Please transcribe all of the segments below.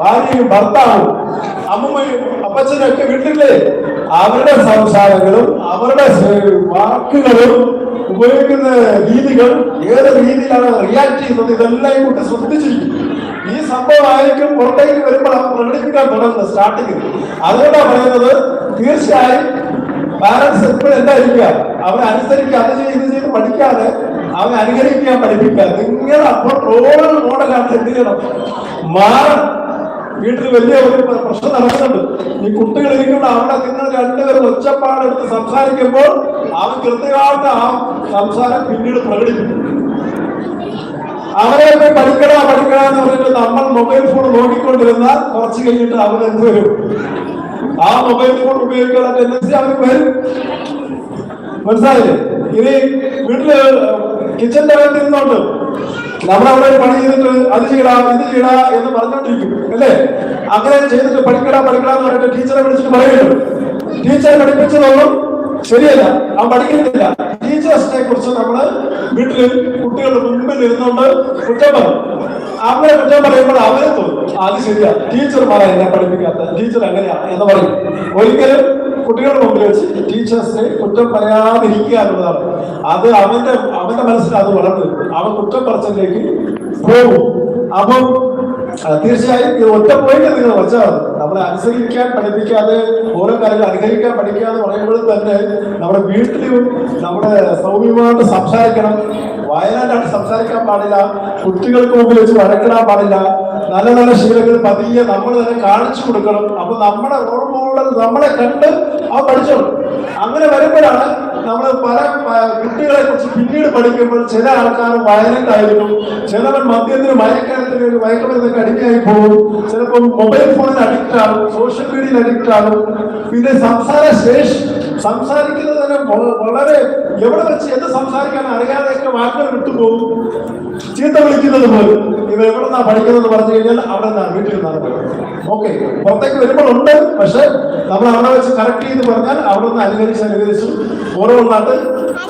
ഭാര്യയും ഭർത്താവും അമ്മയും അപ്പച്ചനും ഒക്കെ വീട്ടിലെ അവരുടെ സംസാരങ്ങളും അവരുടെ വാക്കുകളും ഉപയോഗിക്കുന്ന രീതികൾ ഏത് രീതിയിലാണ് റിയാക്ട് ചെയ്യുന്നത് ഇതെല്ലാം കൂട്ടി ശ്രദ്ധിച്ചിരിക്കും. ഈ സംഭവമായിരിക്കും പുറത്തേക്ക് വരുമ്പോൾ പ്രകടിപ്പിക്കാൻ തുടങ്ങുന്നത് സ്റ്റാർട്ടിങ്ങിൽ അതുകൊണ്ടാണ് പറയുന്നത് തീർച്ചയായും പാരൻസ് എപ്പോഴും എന്തായിരിക്കുക? അവനെ അനുസരിക്കുക അത് ചെയ്ത് ചെയ്ത് പഠിക്കാതെ അവനെ അനുകരിക്കാൻ പഠിപ്പിക്കുക. നിങ്ങൾ അപ്പോൾ റോൾ മോഡലാണ് എന്ത് ചെയ്യണം? മാറണം. വീട്ടിൽ വലിയ ഒരു പ്രശ്നം നടക്കുന്നുണ്ട്. ഈ കുട്ടികൾ ഇരിക്കുമ്പോൾ അവിടെ നിങ്ങൾ രണ്ടുപേരും ഒച്ചപ്പാടെടുത്ത് സംസാരിക്കുമ്പോൾ അവൻ കൃത്യമായിട്ട് ആ സംസാരം പിന്നീട് പ്രകടിപ്പിക്കും. അവരെ പഠിക്കണ പഠിക്കണ എന്ന് പറഞ്ഞിട്ട് നമ്മൾ മൊബൈൽ ഫോൺ നോക്കിക്കൊണ്ടിരുന്നാൽ കുറച്ച് കഴിഞ്ഞിട്ട് അവർ എന്ത് വരും? ആ മൊബൈൽ ഫോൺ ഉപയോഗിക്കാനുള്ള ടെൻഡൻസി അവർക്ക് വരും. മനസ്സിലായില്ലേ? ഇനി വീട്ടിൽ കിച്ചന്റെ അകത്ത് ഇരുന്നോണ്ട് നമ്മളവിടെ ഒരു പണി ചെയ്തിട്ട് അത് ചെയ്യടാ ഇത് ചെയ്യടാ എന്ന് പറഞ്ഞോണ്ടിരിക്കും അല്ലേ? അങ്ങനെ ചെയ്തിട്ട് പഠിക്കടാ പഠിക്കടാ എന്ന് പറഞ്ഞിട്ട് ടീച്ചറെ വിളിച്ചിട്ട് പറയുന്നു. ടീച്ചറെ പഠിപ്പിച്ചതൊന്നും ശരിയല്ല ആ പഠിക്കുന്നില്ല. ടീച്ചേഴ്സിനെ കുറിച്ച് നമ്മൾ വീട്ടിൽ കുട്ടികളുടെ മുമ്പിൽ ഇരുന്നുകൊണ്ട് കുറ്റം പറയും. അവരെ കുറ്റം പറയുമ്പോൾ അവരെ തോന്നും. "ആ, അത് ശരിയാ ടീച്ചർമാരെ എന്നെ പഠിപ്പിക്കാത്ത ടീച്ചർ എങ്ങനെയാ എന്ന് പറയും. ഒരിക്കലും കുട്ടികളുടെ മുമ്പിൽ വെച്ച് ടീച്ചേഴ്സിനെ കുറ്റം പറയാതിരിക്കുക എന്നുള്ളതാണ്. അത് അവന്റെ അവന്റെ മനസ്സിൽ അത് വളർന്നു. അവൻ കുറ്റം പറച്ചിലേക്ക് പോകും. അപ്പം തീർച്ചയായും ഇത് ഒറ്റ പോയിന്റ് നിങ്ങൾ വെച്ചാൽ നമ്മളെ അനുസരിക്കാൻ പഠിപ്പിക്കാതെ ഓരോ കാര്യങ്ങൾ അനുകരിക്കാൻ പഠിക്കാതെ പറയുമ്പോഴും തന്നെ നമ്മുടെ വീട്ടിലും നമ്മുടെ സൗമ്യമായിട്ട് സംസാരിക്കണം. വയനാട്ടായിട്ട് സംസാരിക്കാൻ പാടില്ല. കുട്ടികൾക്ക് മുമ്പിൽ വെച്ച് വഴക്കിടാൻ പാടില്ല. നല്ല നല്ല ശീലങ്ങൾ പതിയെ നമ്മൾ തന്നെ കാണിച്ചു കൊടുക്കണം. അപ്പൊ നമ്മുടെ റോൾ മോഡൽ നമ്മളെ കണ്ട് അവ പഠിച്ചോളും. അങ്ങനെ വരുമ്പോഴാണ് നമ്മൾ പല കുട്ടികളെ കുറിച്ച് പിന്നീട് പഠിക്കുമ്പോൾ ചില ആൾക്കാർ വയലന്റ് ആയിരിക്കും ചിലവൻ മദ്യത്തിന് മയക്കാലത്തിന് മയക്കുമരുന്നൊക്കെ അടിക്കായി പോകും. ചിലപ്പോൾ മൊബൈൽ ഫോണിന് അഡിക്റ്റ് ആകും സോഷ്യൽ മീഡിയയിൽ അഡിക്റ്റ് ആകും പിന്നെ സംസാര ശേഷി സംസാരിക്കുന്നത് തന്നെ വളരെ എവിടെ വെച്ച് എന്ത് സംസാരിക്കാൻ അറിയാതെയൊക്കെ വാക്കുകൾ വിട്ടുപോകും. ചീത്ത വിളിക്കുന്നത് പോലും. ഇവ എവിടെ നിന്നാ പഠിക്കുന്നത് പറഞ്ഞു കഴിഞ്ഞാൽ അവിടെ നിന്നാ വീട്ടിൽ നിന്നാണ് ഓക്കെ പുറത്തേക്ക് വരുമ്പോൾ ഉണ്ട് പക്ഷെ നമ്മൾ അവിടെ വെച്ച് കറക്റ്റ് ചെയ്ത് പറഞ്ഞാൽ അവിടെ നിന്ന് അനുകരിച്ച് അനുകരിച്ച് ഓരോ നാട്ട്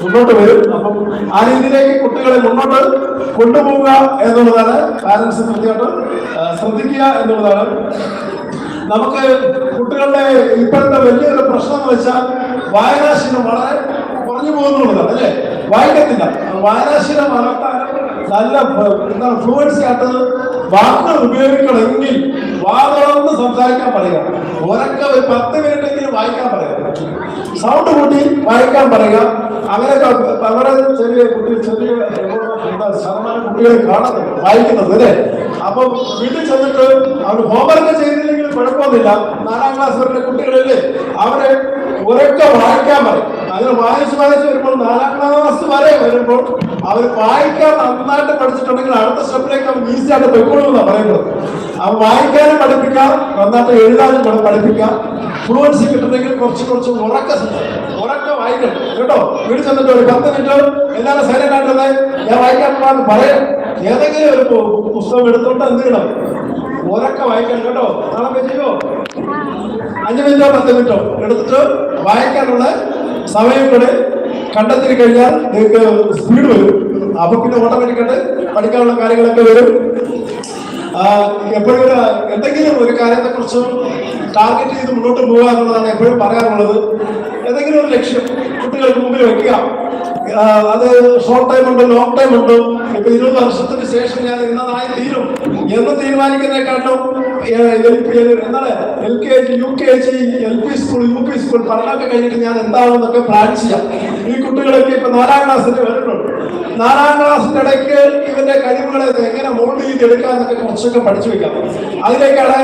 മുന്നോട്ട് വരും. അപ്പം ആ രീതിയിലേക്ക് കുട്ടികളെ മുന്നോട്ട് കൊണ്ടുപോവുക എന്നുള്ളതാണ് പാരന്റ്സ് കൃത്യമായിട്ട് ശ്രദ്ധിക്കുക എന്നുള്ളതാണ്. നമുക്ക് കുട്ടികളുടെ ഇപ്പോഴത്തെ വലിയൊരു പ്രശ്നം എന്ന് വെച്ചാൽ വായനാശീലം വളരെ കുറഞ്ഞു പോകുന്നുള്ളതാണ് അല്ലേ? വായിക്കത്തില്ല. വായനാശീലം വളർത്താൻ നല്ല എന്താണ് ഫ്ലുവൻസി ആയിട്ട് വാക്കുകൾ ഉപയോഗിക്കണമെങ്കിൽ വാതളർന്ന് സംസാരിക്കാൻ പറയുക. ഉറക്ക ഒരു പത്ത് മിനിറ്റെങ്കിലും വായിക്കാൻ പറയുക. സൗണ്ട് കൂട്ടി വായിക്കാൻ പറയുക. അങ്ങനെയൊക്കെ വളരെ ചെറിയ കുട്ടി ചെറിയ ശതമാനം കുട്ടികളെ കാണുന്നത് വായിക്കുന്നത് അല്ലേ? അപ്പൊ വീട്ടിൽ ചെന്നിട്ട് അവർ ഹോംവർക്ക് ചെയ്തില്ലെങ്കിൽ കുഴപ്പമൊന്നുമില്ല. നാലാം ക്ലാസ് വരെ കുട്ടികളില്ലേ? അവരെ ഉറക്കെ വായിക്കാൻ പറയും. അങ്ങനെ വായിച്ച് വായിച്ച് വരുമ്പോൾ നാലാം ക്ലാസ് വരെ വരുമ്പോൾ അവർ വായിക്കാൻ നന്നായിട്ട് പഠിച്ചിട്ടുണ്ടെങ്കിൽ അടുത്ത സ്റ്റെപ്പിലേക്ക് അവർ ഈസി ആയിട്ട് പൊയ്ക്കൊള്ളുമെന്നാണ് പറയുന്നത്. അവർ വായിക്കാനും പഠിപ്പിക്കാം നന്നായിട്ട് എഴുതാനും പഠി- പഠിപ്പിക്കാം. ഫ്ലുവൻസി കിട്ടുന്നെങ്കിൽ കുറച്ച് കുറച്ച് ഉറക്ക ഉറക്ക വായിക്കണം. കേട്ടോ? വീട് ചെന്നിട്ട് ഒരു പത്ത് മിനിറ്റ് എല്ലാവരും സൈലന്റ് ആയിട്ടത് ഞാൻ വായിക്കാൻ പറയാം. ഏതെങ്കിലും ഒരു പുസ്തകം എടുത്തോണ്ട് എന്ത് ചെയ്യണം? ഉറക്ക വായിക്കണം കേട്ടോ? നാളെ അഞ്ച് മിനിറ്റോ പത്ത് മിനിറ്റോ? എടുത്തിട്ട് വായിക്കാനുള്ള സമയം കൂടെ കണ്ടെത്തി കഴിഞ്ഞാൽ നിങ്ങൾക്ക് സ്പീഡ് വരും. അപ്പൊ പിന്നെ ഓട്ടോമാറ്റിക്കായിട്ട് പഠിക്കാനുള്ള കാര്യങ്ങളൊക്കെ വരും. എപ്പോഴും എന്തെങ്കിലും ഒരു കാര്യത്തെ കുറിച്ച് ടാർഗറ്റ് ചെയ്ത് മുന്നോട്ട് പോകുക എന്നുള്ളതാണ് എപ്പോഴും പറയാറുള്ളത് എന്തെങ്കിലും ഒരു ലക്ഷ്യം കുട്ടികൾക്ക് മുമ്പിൽ വെക്കുക. അത് ഷോർട്ട് ടൈം ഉണ്ട് ലോങ് ടൈം ഉണ്ട്? ഇപ്പൊ ഇരുപത് വർഷത്തിന് ശേഷം ഞാൻ ഇന്നതായി തീരും. എന്ന് തീരുമാനിക്കുന്നതിനെക്കാട്ടും എന്താണ് L K G U K G L P school U P school പഠനമൊക്കെ കഴിഞ്ഞിട്ട് ഞാൻ എന്താണെന്നൊക്കെ പ്ലാൻ ചെയ്യാം. ഈ കുട്ടികളൊക്കെ ഇപ്പൊ നാലാം ക്ലാസ്സിൽ വരുന്നുണ്ട്. നാലാം ക്ലാസ്സിന്റെ ഇടയ്ക്ക് ഇവന്റെ കഴിവുകളെ എങ്ങനെ മോൾഡ് ചെയ്തെടുക്കാം എന്നൊക്കെ കുറച്ചൊക്കെ പഠിച്ചു വെക്കാം. അതിലേക്കാണ്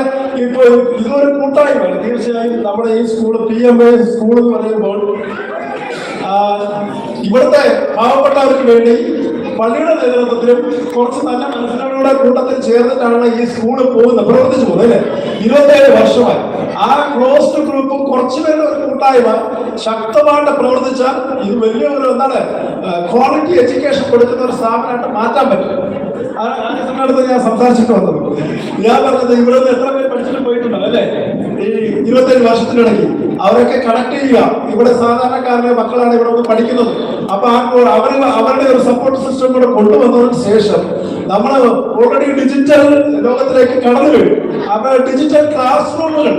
ഇപ്പൊ ഇതൊരു കൂട്ടായ്മ. തീർച്ചയായും നമ്മുടെ ഈ school P M A school എന്ന് പറയുമ്പോൾ ഇവിടുത്തെ പാവപ്പെട്ടവർക്ക് വേണ്ടി പള്ളിയുടെ നേതൃത്വത്തിലും കുറച്ച് നല്ല മനുഷ്യരുടെ കൂട്ടത്തിൽ ചേർന്നിട്ടാണ് ഈ സ്കൂൾ പോകുന്നത്. പ്രവർത്തിച്ചു പോകുന്നത് അല്ലേ? ഇരുപത്തേഴ് വർഷമായി. ആ ക്ലോസ്ഡ് ഗ്രൂപ്പും കുറച്ചു പേരുടെ ഒരു കൂട്ടായ്മ ശക്തമായിട്ട് പ്രവർത്തിച്ചാൽ ഇത് വലിയ ഒരു എന്താണ് ക്വാളിറ്റി എഡ്യൂക്കേഷൻ കൊടുക്കുന്ന ഒരു സ്ഥാപനമായിട്ട് മാറ്റാൻ പറ്റും. സമയത്ത് ഞാൻ സംസാരിച്ചിട്ട് വന്നത്. ഞാൻ പറഞ്ഞത് ഇവിടെ എത്ര പേര് പഠിച്ചിട്ട് പോയിട്ടുണ്ടോ അല്ലേ? ഈ ഇരുപത്തേഴ് വർഷത്തിനിടയ്ക്ക് അവരൊക്കെ കണക്ട് ചെയ്യുക. ഇവിടെ സാധാരണക്കാരുടെ മക്കളാണ് ഇവിടെ പഠിക്കുന്നത്. അപ്പൊ കോ- അവർ അവരുടെ ഒരു സപ്പോർട്ട് സിസ്റ്റം കൂടെ കൊണ്ടുവന്നതിന് ശേഷം നമ്മൾ ഓൾറെഡി ഡിജിറ്റൽ ലോകത്തിലേക്ക് കടന്നു കഴിഞ്ഞു അപ്പൊ ഡിജിറ്റൽ ക്ലാസ് റൂമുകൾ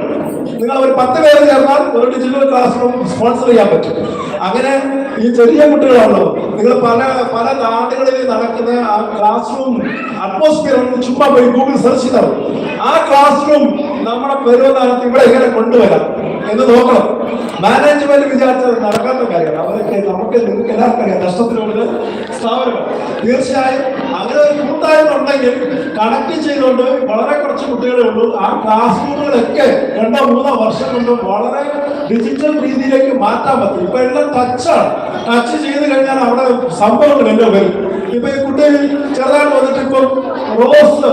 നിങ്ങൾ ഒരു പത്ത് പേര് ചേർന്നാൽ ഒരു ഡിജിറ്റൽ ക്ലാസ് റൂം സ്പോൺസർ ചെയ്യാൻ പറ്റും. അങ്ങനെ ഈ ചെറിയ കുട്ടികളാണല്ലോ നിങ്ങൾ പല പല നാടുകളിൽ നടക്കുന്ന ആ ക്ലാസ് റൂം അറ്റ്മോസ്ഫിയർ ചുമ്മാ പോയി ഗൂഗിൾ സെർച്ച് ചെയ്താൽ ആ ക്ലാസ് റൂം നമ്മുടെ പെരുവനാളത്ത് ഇവിടെ എങ്ങനെ കൊണ്ടുവരാം എന്ന് നോക്കണം. മാനേജ്മെന്റ് വിചാരിച്ചത് നടക്കാത്ത കാര്യമാണ്. അവരൊക്കെ നമുക്ക് നിങ്ങൾക്ക് എല്ലാവർക്കും അറിയാം. നഷ്ടത്തിനുള്ള സ്ഥാപനമാണ് തീർച്ചയായും അങ്ങനെ ഒരു കൂട്ടായ്മ ഉണ്ടെങ്കിൽ കണക്ട് ചെയ്തുകൊണ്ട് വളരെ കുറച്ച് കുട്ടികളെ ഉള്ളൂ. ആ ക്ലാസ് റൂമുകളൊക്കെ രണ്ടോ മൂന്നോ വർഷം കൊണ്ട് വളരെ ഡിജിറ്റൽ രീതിയിലേക്ക് മാറ്റാൻ പറ്റും. ഇപ്പൊ എല്ലാം ടച്ചാണ് ടച്ച് ചെയ്ത് കഴിഞ്ഞാൽ അവിടെ സംഭവങ്ങൾ എല്ലാം വരും. ഇപ്പൊ ഈ കുട്ടി ചെറുതായിട്ട് വന്നിട്ട് ഇപ്പൊ റോസ്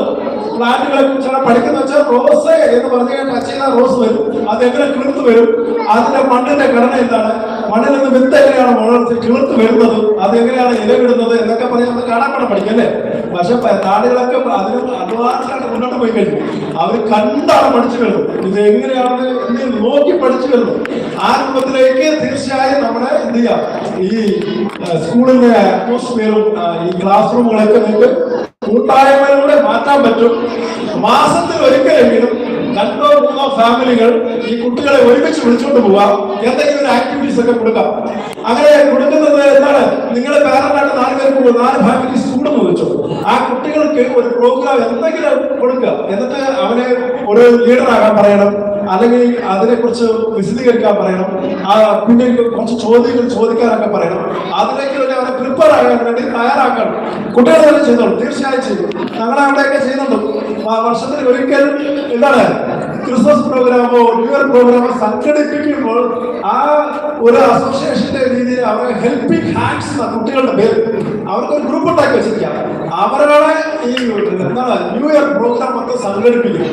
പ്ലാന്റുകളെ കുറിച്ചാണ് പഠിക്കുന്ന വെച്ചാൽ റോസ് എന്ന് പറഞ്ഞു ടച്ച് ചെയ്താൽ റോസ് വരും. അത് എങ്ങനെ കിളിർത്ത് വരും? അതിന്റെ മണ്ണിന്റെ ഘടന എന്താണ്? മണ്ണിൽ വിത്ത് എങ്ങനെയാണ് മുഴുവൻ കിളിർത്ത് വരുന്നത്? അത് എങ്ങനെയാണ് ഇലവിടുന്നത് എന്നൊക്കെ പറഞ്ഞ് നമ്മൾ കാണാൻ പാടെ പഠിക്കും അല്ലേ? പക്ഷെ നാടുകളൊക്കെ അതിന് അഡ്വാൻസായിട്ട് മുന്നോട്ട് പോയി കഴിഞ്ഞു. അവർ കണ്ടാണ് പഠിച്ചു വരുന്നത്. ഇത് എങ്ങനെയാണ് എന്ന് നോക്കി പഠിച്ചു വരുന്നത്. ആ രൂപത്തിലേക്ക് തീർച്ചയായും നമ്മുടെ എന്ത് ചെയ്യാം? ഈ സ്കൂളിന്റെ അറ്റ്മോസ്ഫിയറും ഈ ക്ലാസ് റൂമുകളൊക്കെ നിങ്ങൾക്ക് കൂട്ടായ്മയിലൂടെ മാറ്റാൻ പറ്റും. മാസത്തിൽ ഒരിക്കലെങ്കിലും രണ്ടോ മൂന്നോ ഫാമിലികൾ ഈ കുട്ടികളെ ഒരുമിച്ച് വിളിച്ചുകൊണ്ട് പോവാം. എന്തെങ്കിലും ഒരു ആക്ടിവിറ്റീസ് ഒക്കെ കൊടുക്കാം. അങ്ങനെ കൊടുക്കുന്നത് എന്താണ്? നിങ്ങളെ പാരന്റായിട്ട് നാല് പേർക്ക് നാല് ഫാമിലീസ് കൂടുന്നു വെച്ചു. ആ കുട്ടികൾക്ക് ഒരു പ്രോഗ്രാം എന്തെങ്കിലും കൊടുക്കുക. എന്നിട്ട് അവനെ ഒരു ലീഡറാകാൻ പറയണം. അല്ലെങ്കിൽ അതിനെക്കുറിച്ച് വിശദീകരിക്കാൻ പറയണം. ആ പിന്നെ കുറച്ച് ചോദ്യങ്ങൾ ചോദിക്കാനൊക്കെ പറയണം. അതിലേക്ക് വേണ്ടി അവരെ പ്രിപ്പയർ ആകാൻ വേണ്ടി തയ്യാറാക്കണം. കുട്ടികൾ തന്നെ ചെയ്തോളൂ തീർച്ചയായും ചെയ്തു ഞങ്ങൾ അവിടെയൊക്കെ ചെയ്യുന്നുണ്ട്. വർഷത്തിൽ ഒരിക്കൽ എന്താണ് ക്രിസ്മസ് പ്രോഗ്രാമോ ന്യൂ ഇയർ പ്രോഗ്രാമോ സംഘടിപ്പിക്കുമ്പോൾ ആ ഒരു അസോസിയേഷന്റെ രീതിയിൽ അവരെ ഹെൽപ്പിംഗ് ഹാൻഡ്സ് കുട്ടികളുടെ പേര് അവർക്ക് ഒരു ഗ്രൂപ്പ് ഉണ്ടാക്കി വെച്ചിരിക്കാം അവരാണ് ഈ എന്താണ് ന്യൂ ഇയർ പ്രോഗ്രാം ഒക്കെ സംഘടിപ്പിക്കും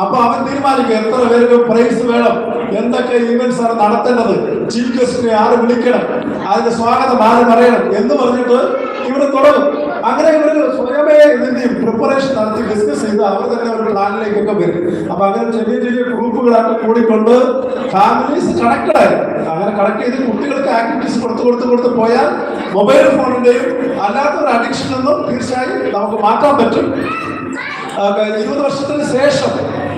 അപ്പൊ അവൻ തീരുമാനിക്കും എത്ര പേർക്ക് പ്രൈസ് വേണം എന്തൊക്കെ ഇവന്റ്സ് ആണ് നടത്തേണ്ടത്. ചീഫ് ഗസ്റ്റിനെ ആര് വിളിക്കണം അതിന്റെ സ്വാഗതം ആര് പറയണം എന്ന് പറഞ്ഞിട്ട് ഇവിടെ തുടങ്ങും. അങ്ങനെ ഇവർ സ്വയമേ ഇതിന്റെ പ്രിപ്പറേഷൻ നടത്തി ഡിസ്കസ് ചെയ്ത് അവർ തന്നെ ഒരു പ്ലാനിലേക്കൊക്കെ വരും. അപ്പൊ അങ്ങനെ ചെറിയ ചെറിയ ഗ്രൂപ്പുകളായിട്ട് കൂടിക്കൊണ്ട് ഫാമിലീസ് കണക്റ്റഡ് ആയി. അങ്ങനെ കണക്ട് ചെയ്ത് കുട്ടികൾക്ക് ആക്ടിവിറ്റീസ് കൊടുത്തു കൊടുത്ത് കൊടുത്ത് പോയാൽ മൊബൈൽ ഫോണിന്റെയും അല്ലാത്തൊരു അഡിക്ഷൻ നിന്നും തീർച്ചയായും നമുക്ക് മാറ്റാൻ പറ്റും. ഇരുപത് വർഷത്തിന് ശേഷം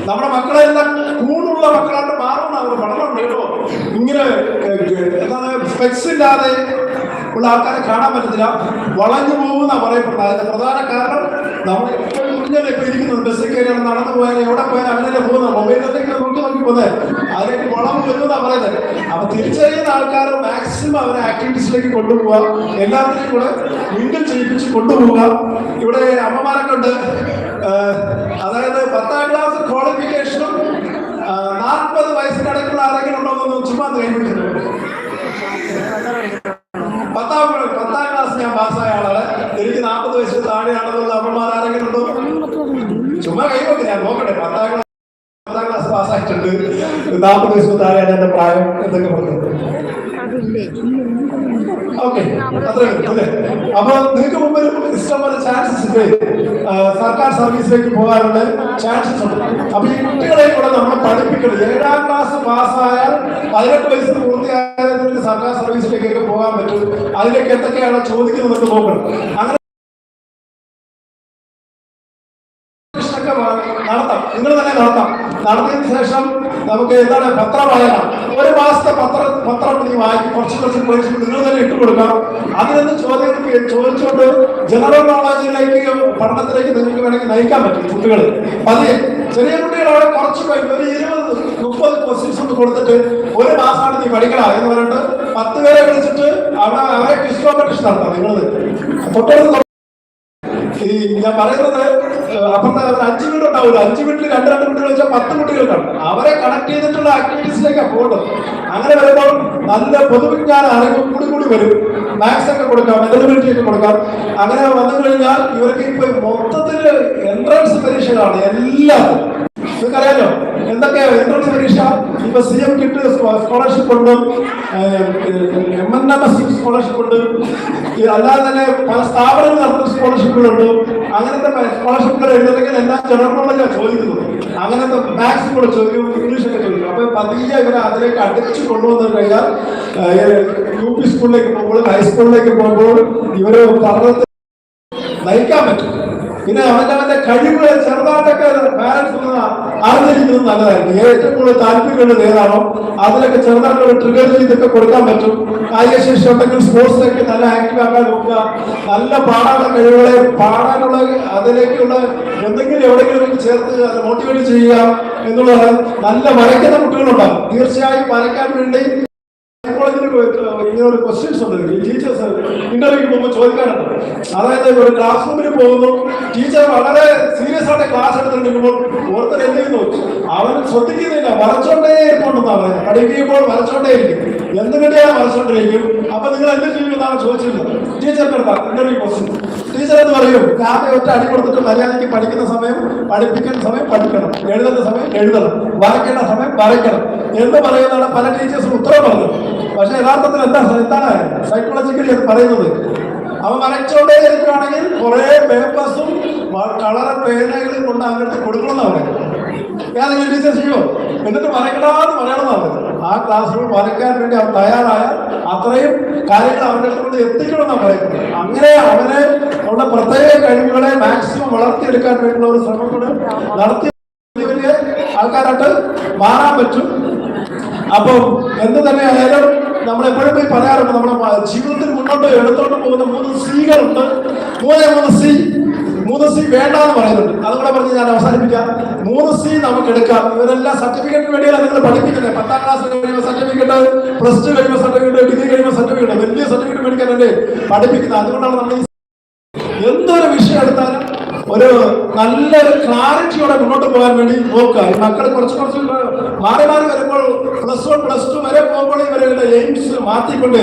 നമ്മുടെ മക്കളെല്ലാം കൂണുള്ള മക്കളായിട്ട് മാറണം അവർ പഠനം കേട്ടോ. ഇങ്ങനെ എന്താണ് സ്പെക്സ് ഇല്ലാതെ ഉള്ള ആൾക്കാരെ കാണാൻ പറ്റത്തില്ല. വളഞ്ഞു പോകുന്ന പറയപ്പെടുന്നത്. അതിന്റെ പ്രധാന കാരണം നമ്മൾ ഇപ്പൊ ഇരിക്കുന്നത് ബസ്സിൽ കയറിയാണ് നടന്നു പോയാൽ എവിടെ പോയാലും അങ്ങനെ പോകുന്ന മൊബൈലിലേക്ക് നോക്കി നോക്കി പോകുന്നത്. അതിലേക്ക് വളം വരുന്നതാ പറയുന്നത്. അപ്പൊ തിരിച്ചറിയുന്ന ആൾക്കാർ മാക്സിമം അവരെ ആക്ടിവിറ്റീസിലേക്ക് കൊണ്ടുപോവുക. എല്ലാവരെയും കൂടെ വീണ്ടും ചെയ്യിപ്പിച്ച് കൊണ്ടുപോവുക. ഇവിടെ അമ്മമാരൊക്കെ ഉണ്ട്. അതായത് പത്താം ക്ലാസ് ക്വാളിഫിക്കേഷനും നാൽപ്പത് വയസ്സിനടക്കുള്ള ആരെങ്കിലും ഉണ്ടോ എന്ന് ചുമ്മാ കഴിഞ്ഞിട്ടുണ്ട് പത്താം പത്താം ക്ലാസ് ഞാൻ പാസ്സായ ആളാണ് എനിക്ക് നാൽപ്പത് വയസ്സിന് താഴെയാണെന്നുള്ള അമ്മമാർ ആരെങ്കിലും ഉണ്ടോ ചുമ്മാ കൈവക്ക് ഞാൻ നോക്കട്ടെ പത്താം ക്ലാസ് പത്താം ക്ലാസ് പാസ്സായിട്ടുണ്ട് നാൽപ്പത് വയസ്സിന് താഴെയാണ് എന്റെ പ്രായം എന്നൊക്കെ പറഞ്ഞത് ഓക്കെ അത്രേ ഉള്ളൂ അല്ലേ? അപ്പൊ നിങ്ങൾക്ക് മുമ്പിൽ ഇഷ്ടം പോലെ ചാൻസസ് ഉണ്ട് സർക്കാർ സർവീസിലേക്ക് പോകാനുള്ള ചാൻസസ് ഉണ്ട്. അപ്പൊ ഈ കുട്ടികളെ കൂടെ നമ്മൾ പഠിപ്പിക്കണം ഏഴാം ക്ലാസ് പാസ്സായാൽ പതിനെട്ട് വയസ്സിന് പൂർത്തിയായാൽ സർക്കാർ സർവീസിലേക്കൊക്കെ പോകാൻ പറ്റും. അതിലേക്ക് എന്തൊക്കെയാണ് ചോദിക്കുന്നത് നോക്കണം. അങ്ങനെ നടത്താം നിങ്ങൾ തന്നെ നടത്താം നടത്തിയതിനു ശേഷം നമുക്ക് എന്താണ് പത്രം വായന ഒരു മാസത്തെ പത്ര പത്രം നീ വായിക്കും. കുറച്ച് കുറച്ച് പോയിച്ച് നിങ്ങൾ തന്നെ ഇട്ട് കൊടുക്കാം അതിൽ നിന്ന് ചോദ്യങ്ങൾ ചോദിച്ചുകൊണ്ട് ജനറൽ നോളജിലേക്ക് പഠനത്തിലേക്ക് നിങ്ങൾക്ക് വേണമെങ്കിൽ നയിക്കാൻ പറ്റും കുട്ടികൾ പതിയെ. ചെറിയ കുട്ടികളവിടെ കുറച്ച് ഒരു ഇരുപത് മുപ്പത് ക്വസ്റ്റ്യൻസ് ഒന്ന് കൊടുത്തിട്ട് ഒരു മാസമാണ് നീ പഠിക്കണം. എന്ന് പറഞ്ഞിട്ട് പത്ത് പേരെ വിളിച്ചിട്ട് അവിടെ അവരെ ക്വിസ് കോമ്പറ്റീഷൻ നടത്താം നിങ്ങൾ ഈ ഞാൻ പറയുന്നത് അപ്പുറത്തെ അഞ്ച് വീട് ഉണ്ടാവില്ല അഞ്ച് വീട്ടിൽ രണ്ട് രണ്ട് കുട്ടികൾ വെച്ചാൽ പത്ത് കുട്ടികൾക്കാണ് അവരെ കണക്ട് ചെയ്തിട്ടുള്ള ആക്ടിവിറ്റീസിലേക്കാണ് പോകേണ്ടത് അങ്ങനെ വരുമ്പോൾ നല്ല പൊതുവിജ്ഞാന അറിവ് കൂടി കൂടി വരും. മാത്സ് ഒക്കെ കൊടുക്കാം മെത്തബിലിറ്റി ഒക്കെ കൊടുക്കാം. അങ്ങനെ വന്നു കഴിഞ്ഞാൽ ഇവർക്ക് ഇപ്പൊ മൊത്തത്തിൽ എൻട്രൻസ് പരീക്ഷകളാണ് എല്ലാം നിങ്ങൾക്കറിയാലോ? എന്തൊക്കെയാ എൻട്രൻസ് പരീക്ഷ? ഇപ്പൊ സി എം കിട്ട് സ്കോളർഷിപ്പ് ഉണ്ട്. M N M S scholarship ഉണ്ട്. അല്ലാതെ തന്നെ പല സ്ഥാപനങ്ങൾ നടത്തുന്ന സ്കോളർഷിപ്പുകളുണ്ട് അങ്ങനത്തെ സ്കോളർഷിപ്പുകൾ എഴുതണമെങ്കിൽ എല്ലാം ജനറൽ നോളജാണ് ചോദിക്കുന്നത്. അങ്ങനത്തെ മാത്സ് കൂടെ ചോദിക്കും ഇംഗ്ലീഷൊക്കെ ചോദിക്കും. അപ്പൊ പതിയെ ഇവരെ അതിലേക്ക് അടിച്ചു കൊണ്ടുവന്നു കഴിഞ്ഞാൽ യു പി സ്കൂളിലേക്ക് പോകുമ്പോൾ ഹൈസ്കൂളിലേക്ക് പോകുമ്പോൾ ഇവർ പഠനത്തിൽ നയിക്കാൻ പറ്റും. പിന്നെ അവന്റെ കഴിവുകൾ ചെറുതായിട്ടൊക്കെ പാരന്റ്സ് അറിഞ്ഞിരിക്കുന്നത് നല്ലതായിരിക്കും. ഏറ്റവും കൂടുതൽ താല്പര്യമുള്ളത് ഏതാണോ അതിലൊക്കെ ചെറുതായിട്ടുള്ള ട്രിഗർ ചെയ്തൊക്കെ കൊടുക്കാൻ പറ്റും. കായികശേഷി ഉണ്ടെങ്കിൽ സ്പോർട്സിലൊക്കെ നല്ല ആക്റ്റീവ് ആക്കാൻ നോക്കുക. നല്ല പാടാനുള്ള കഴിവുകളെ പാടാനുള്ള അതിലേക്കുള്ള എന്തെങ്കിലും എവിടെയെങ്കിലും ചേർത്ത് അത് മോട്ടിവേറ്റ് ചെയ്യുക എന്നുള്ളത് നല്ല വരയ്ക്കുന്ന കുട്ടികളുണ്ടാകും. തീർച്ചയായും വരയ്ക്കാൻ വേണ്ടി സൈക്കോളജിയിൽ ഇങ്ങനെ ഒരു ക്വസ്റ്റ്യൻസ് ഉണ്ട്. ടീച്ചേഴ്സ് ഇന്റർവ്യൂക്ക് പോകുമ്പോൾ ചോദിക്കാറുണ്ട്. അതായത് ഒരു ക്ലാസ് റൂമിൽ പോകുന്നു. ടീച്ചർ വളരെ സീരിയസ് ആയിട്ട് ക്ലാസ് എടുത്തിട്ടുണ്ടെങ്കിൽ ഓർത്തർ എന്ത് ചെയ്യുന്നു? അവൻ ശ്രദ്ധിക്കുന്നില്ല. വരച്ചോണ്ടേ പറയുന്നത് പഠിക്കുമ്പോൾ വരച്ചോണ്ടേ ഇരിക്കും എന്ത് മനസ്സിലുണ്ടെങ്കിലും അപ്പൊ നിങ്ങൾ എന്ത് ചെയ്യുമെന്നാണ് ചോദിച്ചിരുന്നത്. ടീച്ചറിന്റെ അടുത്താണ്. ഇന്റർവ്യൂ ക്വസ്റ്റ്യൻ ടീച്ചർ എന്ന് പറയും രാവിലെ ഒറ്റ അടി കൊടുത്തിട്ട് മര്യാദയ്ക്ക് പഠിക്കുന്ന സമയം പഠിപ്പിക്കുന്ന സമയം പഠിക്കണം. എഴുതുന്ന സമയം എഴുതണം. വരയ്ക്കേണ്ട സമയം വരയ്ക്കണം. എന്ന് പറയുന്നതാണ് പല ടീച്ചേഴ്സും ഉത്തരം പറഞ്ഞത്. പക്ഷെ യഥാർത്ഥത്തിൽ എന്താ എന്താണ് സൈക്കോളജിക്കലി അത് പറയുന്നത്? അവൻ വരച്ചോണ്ടേ ഇരിക്കുകയാണെങ്കിൽ കുറെ പേപ്പേഴ്സും കളറ് പേനകളും കൊണ്ട് അങ്ങോട്ട് കൊടുക്കണമെന്നാണ് പറയുന്നത് ഏതെങ്കിലും ചെയ്യോ എന്നിട്ട് വരയ്ക്കണമെന്ന് പറയണമെന്നാണ് ആ ക്ലാസ് റൂം വരയ്ക്കാൻ വേണ്ടി അവൻ തയ്യാറായ അത്രയും കാര്യങ്ങൾ അവരുടെ അടുത്ത് കൊണ്ട് എത്തിക്കണമെന്നാണ് പറയുന്നത്. അങ്ങനെ അവനെ അവരുടെ പ്രത്യേക കഴിവുകളെ മാക്സിമം വളർത്തിയെടുക്കാൻ വേണ്ടിയുള്ള ഒരു ശ്രമം കൂടെ നടത്തി വലിയ ആൾക്കാരായിട്ട് മാറാൻ പറ്റും. അപ്പം എന്ത് തന്നെ ആയാലും നമ്മൾ എപ്പോഴും പോയി പറയാറുണ്ട് നമ്മുടെ ജീവിതത്തിൽ മുന്നോട്ട് എടുത്തോണ്ട് പോകുന്ന മൂന്ന് സ്ത്രീകളുണ്ട് മൂന്നേ മൂന്ന് സി മൂന്ന് സി വേണ്ട എന്ന് പറയുന്നുണ്ട്. അതുകൂടെ പറഞ്ഞ് ഞാൻ അവസാനിപ്പിക്കാം. മൂന്ന് സി നമുക്ക് എടുക്കാം. ഇവരെല്ലാം സർട്ടിഫിക്കറ്റിന് വേണ്ടിയല്ല നിങ്ങൾ പഠിപ്പിക്കുന്നത്. പത്താം ക്ലാസ് കഴിയുമ്പോൾ സർട്ടിഫിക്കറ്റ് പ്ലസ് ടു കഴിയുമ്പോൾ സർട്ടിഫിക്കറ്റ് ഡിഗ്രി കഴിയുമ്പോൾ സർട്ടിഫിക്കറ്റ് വലിയ സർട്ടിഫിക്കറ്റ് മേടിക്കാനല്ലേ പഠിപ്പിക്കുന്നത്? അതുകൊണ്ടാണ് നമ്മൾ എന്തൊരു വിഷയം എടുത്താലും ഒരു നല്ലൊരു ക്ലാരിറ്റിയോടെ മുന്നോട്ട് പോകാൻ വേണ്ടി നോക്കുക. മക്കൾ കുറച്ച് കുറച്ച് മാറി മാറി വരുമ്പോൾ പ്ലസ് വൺ പ്ലസ് ടു വരെ പോകുമ്പോൾ ഇവരുടെ എയിംസ് മാറ്റിക്കൊണ്ട്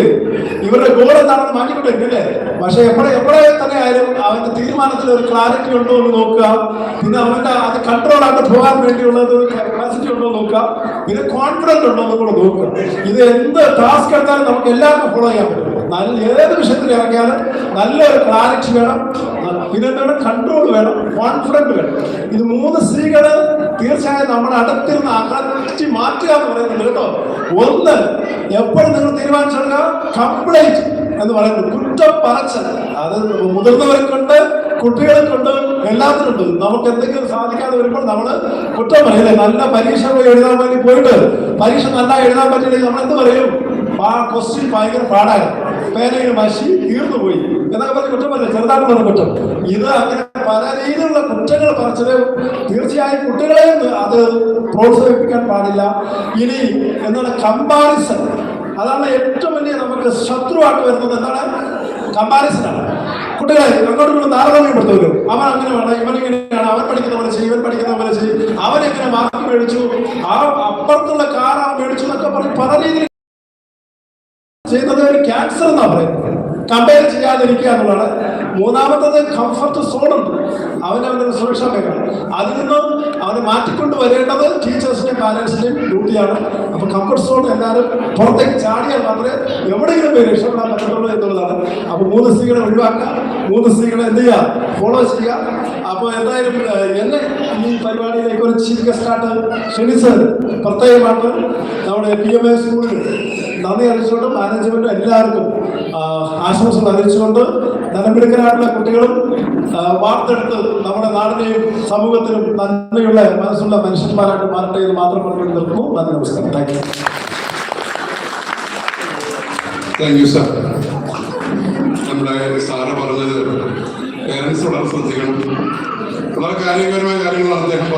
ഇവരുടെ ഗോൾ എന്താണെന്ന് മാറ്റിക്കൊണ്ടിരിക്കും അല്ലേ? പക്ഷെ എപ്പോഴെ എപ്പോഴേ തന്നെ ആയാലും അവന്റെ തീരുമാനത്തിൽ ഒരു ക്ലാരിറ്റി ഉണ്ടോ എന്ന് നോക്കുക. പിന്നെ അവന്റെ അത് കൺട്രോൾ ആയിട്ട് പോകാൻ വേണ്ടിയുള്ളത് കപ്പാസിറ്റി ഉണ്ടോ എന്ന് നോക്കുക. പിന്നെ കോൺഫിഡൻസ് ഉണ്ടോ എന്ന് കൂടെ നോക്കുക. ഇത് എന്ത് ടാസ്ക് എടുത്താലും നമുക്ക് എല്ലാവർക്കും ഫോളോ ചെയ്യാൻ പറ്റും. നല്ല ഏത് വിഷയത്തിൽ ഇറങ്ങിയാലും നല്ലൊരു ക്ലാരിറ്റി വേണം. എന്താണ് കൺട്രോൾ വേണം കോൺഫിഡന്റ് വേണം. ഇത് മൂന്ന് സ്ത്രീകൾ തീർച്ചയായും നമ്മുടെ അടുത്തിരുന്ന് അകറ്റി മാറ്റുക എന്ന് പറയുന്നുണ്ട് കേട്ടോ. ഒന്ന് എപ്പോഴും നിങ്ങൾ തീരുമാനിച്ചെടുക്കുക കംപ്ലൈന്റ് എന്ന് പറയുന്നത് കുറ്റം പറച്ചൽ അത് മുതിർന്നവർക്കുണ്ട് കുട്ടികൾക്കുണ്ട് എല്ലാത്തിനുണ്ട് നമുക്ക് എന്തെങ്കിലും സാധിക്കാതെ വരുമ്പോൾ നമ്മൾ കുറ്റം പറയില്ലേ. നല്ല പരീക്ഷ എഴുതാൻ വേണ്ടി പോയിട്ട് പരീക്ഷ നല്ല എഴുതാൻ പറ്റില്ലെങ്കിൽ നമ്മൾ എന്ത് പറയും? ആ ക്വസ്റ്റ്യൻ ഭയങ്കര പാടാണ് പേനയിൽ മഷി തീർന്നു പോയി എന്നൊക്കെ പറഞ്ഞ് കുറ്റം പറഞ്ഞു പറഞ്ഞ കുറ്റം. ഇത് അങ്ങനെ പല രീതിയിലുള്ള കുറ്റങ്ങൾ പറിച്ചത് തീർച്ചയായും കുട്ടികളെയും അത് പ്രോത്സാഹിപ്പിക്കാൻ പാടില്ല. ഇനി എന്താണ് കമ്പാരിസൺ അതാണ് ഏറ്റവും വലിയ നമുക്ക് ശത്രുവായിട്ട് വരുന്നത് എന്താണ്? കമ്പാരിസൺ ആണ്. കുട്ടികളെ അങ്ങോട്ടും ഇങ്ങോട്ടും താരതമ്യപ്പെടുത്തുമല്ലോ. അവൻ അങ്ങനെ വേണം ഇവൻ ഇങ്ങനെയാണ് അവൻ പഠിക്കുന്ന പോലെ ചെയ്യും ഇവൻ പഠിക്കുന്ന പോലെ ചെയ്യും. അവൻ എങ്ങനെ മാർക്ക് മേടിച്ചു? ആ അപ്പുറത്തുള്ള കാർ ആ മേടിച്ചു എന്നൊക്കെ പറഞ്ഞ് പല രീതിയിൽ ചെയ്യുന്നത് ഒരു ക്യാൻസർ എന്നാ പറയുന്നത്. കമ്പയർ ചെയ്യാതിരിക്കുക എന്നുള്ളതാണ്. മൂന്നാമത്തത് കംഫർട്ട് സോൺ ഉണ്ട്. അവന് അവന്റെ സുരക്ഷാ മേഖല. അതിൽ നിന്ന് അവന് മാറ്റിക്കൊണ്ട് വരേണ്ടത് ടീച്ചേഴ്സിന്റെയും പാരൻസിന്റെയും ഡ്യൂട്ടിയാണ് അപ്പോൾ കംഫർട്ട് സോൺ എല്ലാവരും പുറത്തേക്ക് ചാടിയാൽ മാത്രമേ എവിടെയെങ്കിലും പേര് രക്ഷപ്പെടാൻ പറ്റുള്ളൂ എന്നുള്ളതാണ്. അപ്പോൾ മൂന്ന് സ്ത്രീകളെ ഒഴിവാക്കുക. മൂന്ന് സ്ത്രീകളെ എന്ത് ചെയ്യുക? ഫോളോ ചെയ്യുക. അപ്പോൾ എന്തായാലും എന്നെ ഈ പരിപാടിയിലേക്ക് ഒരു ചീഫ് ഗസ്റ്റായിട്ട് ക്ഷണിച്ചത് പ്രത്യേകമായിട്ട് നമ്മുടെ പി എം എ സ്കൂളിൽ നന്ദി അറിയിച്ചുകൊണ്ട് മാനേജ്മെന്റും എല്ലാവർക്കും ആശംസകൾ അറിയിച്ചുകൊണ്ട് നിലമിടുക്കനായിട്ടുള്ള കുട്ടികളും വാർത്തെടുത്ത് നമ്മുടെ നാടിനെയും സമൂഹത്തിനും നന്ദിയുള്ള മനസ്സുള്ള മനുഷ്യന്മാരായിട്ട് മാറട്ടെ എന്ന് മാത്രം പറഞ്ഞു നിർത്തുന്നു. നന്ദി നമസ്കാരം. Thank you thank you sir നമ്മുടെ സാറ് പറഞ്ഞത് പേരൻസ് വളരെ ശ്രദ്ധിക്കണം. വളരെ കാര്യകരമായ കാര്യങ്ങളാണ് അദ്ദേഹം